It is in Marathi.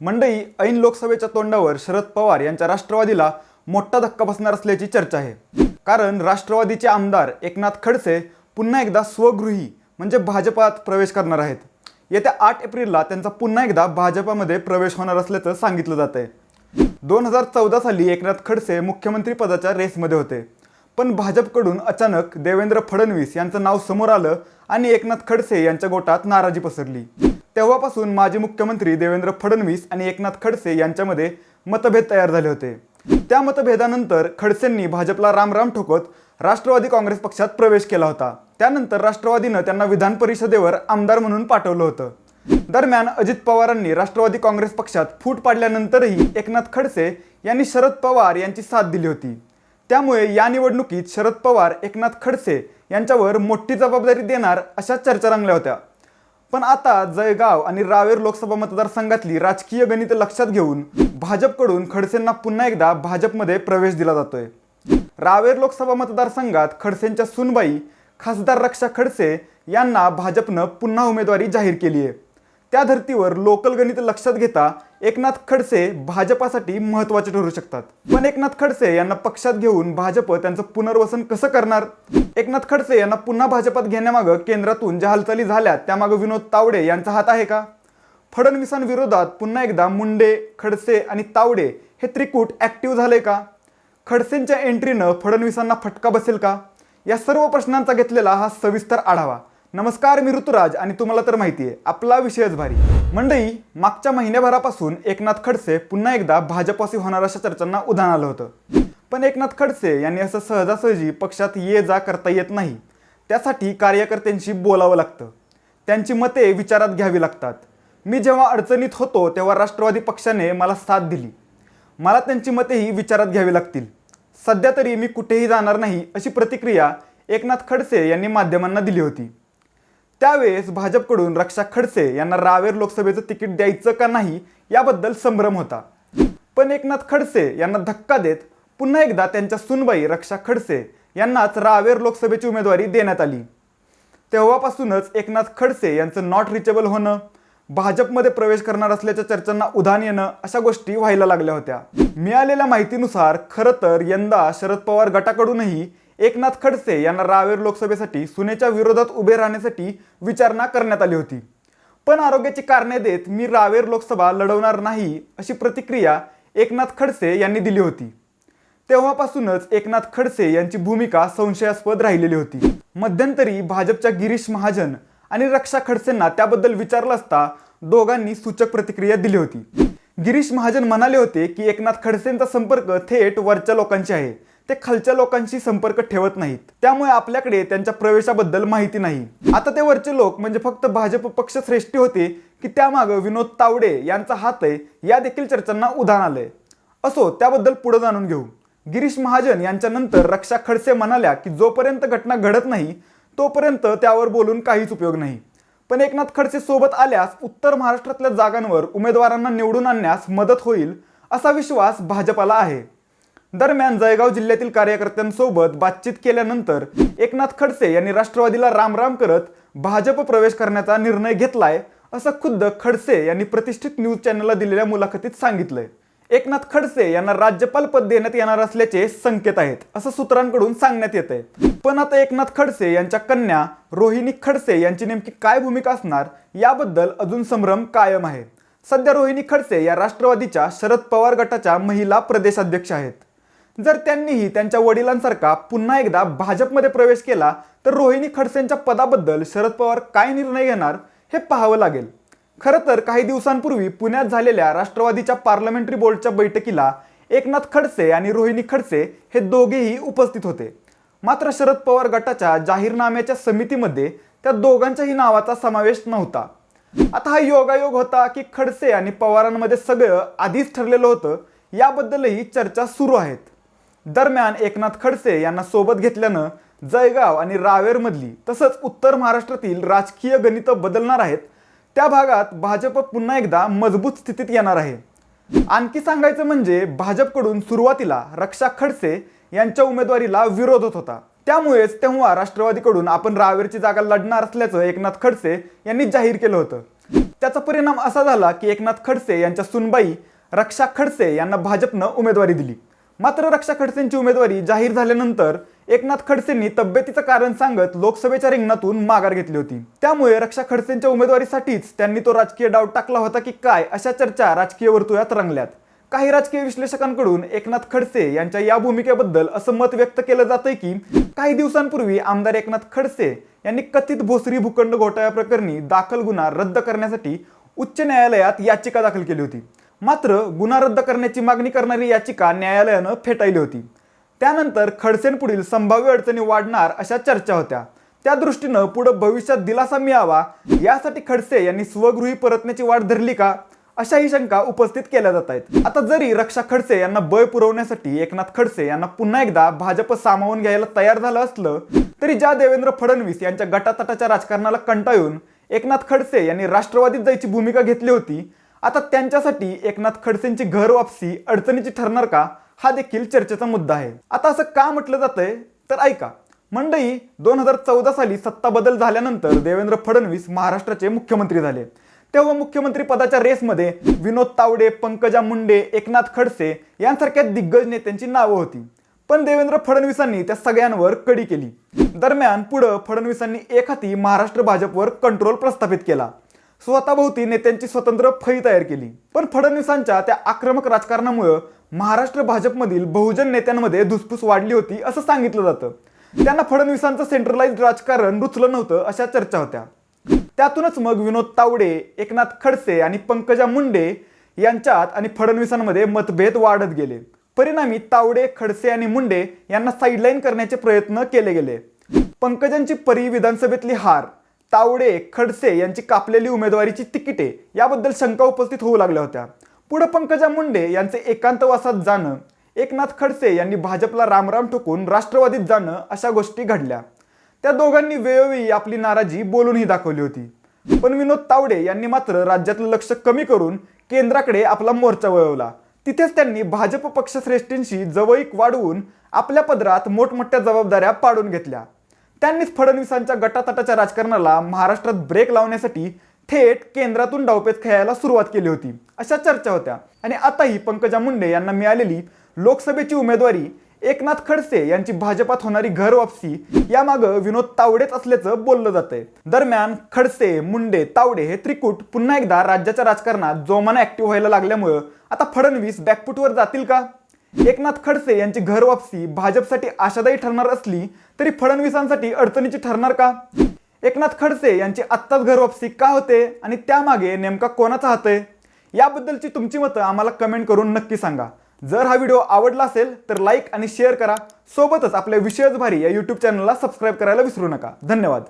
मंडई ऐन लोकसभेच्या तोंडावर शरद पवार यांच्या राष्ट्रवादीला मोठा धक्का बसणार असल्याची चर्चा आहे. कारण राष्ट्रवादीचे आमदार एकनाथ खडसे पुन्हा एकदा स्वगृही म्हणजे भाजपात प्रवेश करणार आहेत. येत्या आठ एप्रिलला त्यांचा पुन्हा एकदा भाजपामध्ये प्रवेश होणार असल्याचं सांगितलं जात आहे दोन हजार चौदा साली एकनाथ खडसे मुख्यमंत्रीपदाच्या रेसमध्ये होते. पण भाजपकडून अचानक देवेंद्र फडणवीस यांचं नाव समोर आलं आणि एकनाथ खडसे यांच्या गोटात नाराजी पसरली. तेव्हापासून माजी मुख्यमंत्री देवेंद्र फडणवीस आणि एकनाथ खडसे यांच्यामध्ये मतभेद तयार झाले होते. त्या मतभेदानंतर खडसेंनी भाजपला रामराम ठोकत राष्ट्रवादी काँग्रेस पक्षात प्रवेश केला होता. त्यानंतर राष्ट्रवादीनं त्यांना विधान परिषदेवर आमदार म्हणून पाठवलं होतं. दरम्यान अजित पवारांनी राष्ट्रवादी काँग्रेस पक्षात फूट पाडल्यानंतरही एकनाथ खडसे यांनी शरद पवार यांची साथ दिली होती. त्यामुळे या निवडणुकीत शरद पवार एकनाथ खडसे यांच्यावर मोठी जबाबदारी देणार अशा चर्चा रंगल्या होत्या. पण आता जळगाव आणि रावेर लोकसभा मतदारसंघातली राजकीय गणित लक्षात घेऊन भाजपकडून खडसेंना पुन्हा एकदा भाजपमध्ये प्रवेश दिला जातोय. रावेर लोकसभा मतदारसंघात खडसेंच्या सुनबाई खासदार रक्षा खडसे यांना भाजपनं पुन्हा उमेदवारी जाहीर केली आहे त्या धर्तीवर लोकल गणित लक्षात घेता एकनाथ खडसे भाजपासाठी महत्त्वाचे ठरू शकतात. पण एकनाथ खडसे यांना पक्षात घेऊन भाजप त्यांचं पुनर्वसन कसं करणार? एकनाथ खडसे यांना पुन्हा भाजपात घेण्यामागं केंद्रातून ज्या हालचाली झाल्या त्यामागं विनोद तावडे यांचा हात आहे का? फडणवीसांविरोधात पुन्हा एकदा मुंडे खडसे आणि तावडे हे त्रिकूट ऍक्टिव्ह झाले का? खडसेंच्या एंट्रीनं फडणवीसांना फटका बसेल का? या सर्व प्रश्नांचा घेतलेला हा सविस्तर आढावा. नमस्कार मी ऋतुराज आणि तुम्हाला तर माहिती आहे आपला विषयच भारी. मंडई मागच्या महिन्याभरापासून एकनाथ खडसे पुन्हा एकदा भाजपाशी होणार अशा चर्चांना उधाण आलं होतं. पण एकनाथ खडसे यांनी असं सहजासहजी पक्षात ये जा करता येत नाही. त्यासाठी कार्यकर्त्यांशी बोलावं लागतं. त्यांची मते विचारात घ्यावी लागतात. मी जेव्हा अडचणीत होतो तेव्हा राष्ट्रवादी पक्षाने मला साथ दिली. मला त्यांची मतेही विचारात घ्यावी लागतील. सध्या तरी मी कुठेही जाणार नाही अशी प्रतिक्रिया एकनाथ खडसे यांनी माध्यमांना दिली होती. त्यावेळेस भाजपकडून रक्षा खडसे यांना रावेर लोकसभेचं तिकीट द्यायचं का नाही याबद्दल संभ्रम होता. पण एकनाथ खडसे यांना धक्का देत पुन्हा एकदा त्यांच्या सुनबाई रक्षा खडसे यांनाच रावेर लोकसभेची उमेदवारी देण्यात आली. तेव्हापासूनच एकनाथ खडसे यांचं नॉट रिचेबल होणं भाजपमध्ये प्रवेश करणार असल्याच्या चर्चांना उधाण येणं अशा गोष्टी व्हायला लागल्या होत्या. मिळालेल्या माहितीनुसार खरं तर यंदा शरद पवार गटाकडूनही एकनाथ खडसे यांना रावेर लोकसभेसाठी सुनेच्या विरोधात उभे राहण्यासाठी विचारणा करण्यात आली होती. पण आरोग्याची कारणे देत मी रावेर लोकसभा लढवणार नाही अशी प्रतिक्रिया एकनाथ खडसे यांनी दिली होती. तेव्हापासूनच एकनाथ खडसे यांची भूमिका संशयास्पद राहिलेली होती. मध्यंतरी भाजपच्या गिरीश महाजन आणि रक्षा खडसेंना त्याबद्दल विचारलं असता दोघांनी सूचक प्रतिक्रिया दिली होती. गिरीश महाजन म्हणाले होते की एकनाथ खडसेंचा संपर्क थेट वरच्या लोकांशी आहे. ते खालच्या लोकांशी संपर्क ठेवत नाहीत. त्यामुळे आपल्याकडे त्यांच्या प्रवेशाबद्दल माहिती नाही. आता ते वरचे लोक म्हणजे फक्त भाजप पक्ष श्रेष्ठी होते की त्यामागं विनोद तावडे यांचा हात आहे या देखील चर्चांना उधाण आलंय. असो त्याबद्दल पुढे जाणून घेऊ. गिरीश महाजन यांच्यानंतर रक्षा खडसे म्हणाल्या की जोपर्यंत घटना घडत नाही तोपर्यंत त्यावर बोलून काहीच उपयोग नाही. पण एकनाथ खडसे सोबत आल्यास उत्तर महाराष्ट्रातल्या जागांवर उमेदवारांना निवडून आणण्यास मदत होईल असा विश्वास भाजपाला आहे. दरम्यान जळगाव जिल्ह्यातील कार्यकर्त्यांसोबत बातचीत केल्यानंतर एकनाथ खडसे यांनी राष्ट्रवादीला रामराम करत भाजप प्रवेश करण्याचा निर्णय घेतलाय असं खुद्द खडसे यांनी प्रतिष्ठित न्यूज चॅनलला दिलेल्या मुलाखतीत सांगितलंय. एकनाथ खडसे यांना राज्यपाल पद देण्यात येणार असल्याचे संकेत आहेत असं सूत्रांकडून सांगण्यात येत आहे पण आता एकनाथ खडसे यांच्या कन्या रोहिणी खडसे यांची नेमकी काय भूमिका असणार याबद्दल अजून संभ्रम कायम आहे. सध्या रोहिणी खडसे या राष्ट्रवादीच्या शरद पवार गटाच्या महिला प्रदेशाध्यक्ष आहेत. जर त्यांनीही त्यांच्या वडिलांसारखा पुन्हा एकदा भाजपमध्ये प्रवेश केला तर रोहिणी खडसेंच्या पदाबद्दल शरद पवार काय निर्णय घेणार हे पाहावं लागेल. खरं तर काही दिवसांपूर्वी पुण्यात झालेल्या राष्ट्रवादीच्या पार्लमेंटरी बोर्डच्या बैठकीला एकनाथ खडसे आणि रोहिणी खडसे हे दोघेही उपस्थित होते. मात्र शरद पवार गटाच्या जाहीरनाम्याच्या समितीमध्ये त्या दोघांच्याही नावाचा समावेश नव्हता. आता हा योगायोग होता की खडसे आणि पवारांमध्ये सगळं आधीच ठरलेलं होतं याबद्दलही चर्चा सुरू आहेत. दरम्यान एकनाथ खडसे यांना सोबत घेतल्यानं जळगाव आणि रावेरमधली तसंच उत्तर महाराष्ट्रातील राजकीय गणितं बदलणार आहेत. त्या भागात भाजप पुन्हा एकदा मजबूत स्थितीत येणार आहे. आणखी सांगायचं म्हणजे भाजपकडून सुरुवातीला रक्षा खडसे यांच्या उमेदवारीला विरोध होत होता. त्यामुळेच तेव्हा राष्ट्रवादीकडून आपण रावेरची जागा लढणार असल्याचं एकनाथ खडसे यांनी जाहीर केलं होतं. त्याचा परिणाम असा झाला की एकनाथ खडसे यांच्या सुनबाई रक्षा खडसे यांना भाजपनं उमेदवारी दिली. मात्र रक्षा खडसेंची उमेदवारी जाहीर झाल्यानंतर एकनाथ खडसेंनी तब्येतीचं कारण सांगत लोकसभेच्या रिंगणातून माघार घेतली होती. त्यामुळे रक्षा खडसेंच्या उमेदवारीसाठीच त्यांनी तो राजकीय डाव टाकला होता की काय अशा चर्चा राजकीय वर्तुळात रंगल्यात. काही राजकीय विश्लेषकांकडून एकनाथ खडसे यांच्या या भूमिकेबद्दल असं मत व्यक्त केलं जातंय की काही दिवसांपूर्वी आमदार एकनाथ खडसे यांनी कथित भोसरी भूखंड घोटाळ्या प्रकरणी दाखल गुन्हा रद्द करण्यासाठी उच्च न्यायालयात याचिका दाखल केली होती. मात्र गुन्हा रद्द करण्याची मागणी करणारी याचिका न्यायालयानं फेटाळली होती. त्यानंतर खडसेंपुढील संभाव्य अडचणी वाढणार अशा चर्चा होत्या. त्या दृष्टीनं पुढं भविष्यात दिलासा मिळावा यासाठी खडसे यांनी स्वगृही परतण्याची वाट धरली का? अशाही शंका उपस्थित केल्या जात आहेत. आता जरी रक्षा खडसे यांना बळ पुरवण्यासाठी एकनाथ खडसे यांना पुन्हा एकदा भाजप सामावून घ्यायला तयार झालं असलं तरी ज्या देवेंद्र फडणवीस यांच्या गटातटाच्या राजकारणाला कंटाळून एकनाथ खडसे यांनी राष्ट्रवादीत जायची भूमिका घेतली होती आता त्यांच्यासाठी एकनाथ खडसेंची घर वापसी अडचणीची ठरणार का? हा देखील चर्चेचा मुद्दा आहे. आता असं का म्हटलं जातंय? तर ऐका. मंडई दोन हजार चौदा साली सत्ता बदल झाल्यानंतर देवेंद्र फडणवीस महाराष्ट्राचे मुख्यमंत्री झाले. तेव्हा मुख्यमंत्री पदाच्या रेसमध्ये विनोद तावडे पंकजा मुंडे एकनाथ खडसे यांसारख्या दिग्गज नेत्यांची नावं होती. पण देवेंद्र फडणवीसांनी त्या सगळ्यांवर कडी केली. दरम्यान पुढं फडणवीसांनी एक हाती महाराष्ट्र भाजपवर कंट्रोल प्रस्थापित केला. स्वतःभोवती नेत्यांची स्वतंत्र फळी तयार केली. पण फडणवीसांच्या त्या आक्रमक राजकारणामुळं महाराष्ट्र भाजपमधील बहुजन नेत्यांमध्ये धुसफूस वाढली होती असं सांगितलं जातं. त्यांना फडणवीसांचं सेंट्रलाइज राजकारण रुचलं नव्हतं अशा चर्चा होत्या. त्यातूनच मग विनोद तावडे एकनाथ खडसे आणि पंकजा मुंडे यांच्यात आणि फडणवीसांमध्ये मतभेद वाढत गेले. परिणामी तावडे खडसे आणि मुंडे यांना साईडलाईन करण्याचे प्रयत्न केले गेले. पंकजांची परी विधानसभेतली हार तावडे खडसे यांची कापलेली उमेदवारीची तिकिटे याबद्दल शंका उपस्थित होऊ लागल्या होत्या. पुढं पंकजा मुंडे यांचे एकांतवासात जाणं एकनाथ खडसे यांनी भाजपला रामराम ठोकून राष्ट्रवादीत जाणं अशा गोष्टी घडल्या. त्या दोघांनी वेळोवेळी आपली नाराजी बोलूनही दाखवली होती. पण विनोद तावडे यांनी मात्र राज्यातलं लक्ष कमी करून केंद्राकडे आपला मोर्चा वळवला. तिथेच त्यांनी भाजप पक्षश्रेष्ठींशी जवळीक वाढवून आपल्या पदरात मोठमोठ्या जबाबदाऱ्या पाडून घेतल्या. त्यांनीच फडणवीसांच्या गटातटाच्या राजकारणाला महाराष्ट्रात ब्रेक लावण्यासाठी थेट केंद्रातून डावपेच खेळायला सुरुवात केली होती. अशा चर्चा होत्या. आणि आताही पंकजा मुंडे यांना मिळालेली लोकसभेची उमेदवारी एकनाथ खडसे यांची भाजपात होणारी घर वापसी यामागं विनोद तावडेच असल्याचं बोललं जातंय. दरम्यान खडसे मुंडे तावडे हे त्रिकूट पुन्हा एकदा राज्याच्या राजकारणात जोमानं ऍक्टिव्ह व्हायला लागल्यामुळं आता फडणवीस बॅकफुटवर जातील का? एकनाथ खडसे यांची घर वापसी भाजपसाठी आशादायी ठरणार असली तरी फडणवीसांसाठी अडचणीची ठरणार का? एकनाथ खडसे यांची आत्ताच घर वापसी का होते आणि त्यामागे नेमका कोणाचा हात आहे? याबद्दलची तुमची मतं आम्हाला कमेंट करून नक्की सांगा. जर हा व्हिडिओ आवडला असेल तर लाईक आणि शेअर करा. सोबतच आपल्या विषयच भारी या यूट्यूब चॅनलला सबस्क्राईब करायला विसरू नका. धन्यवाद.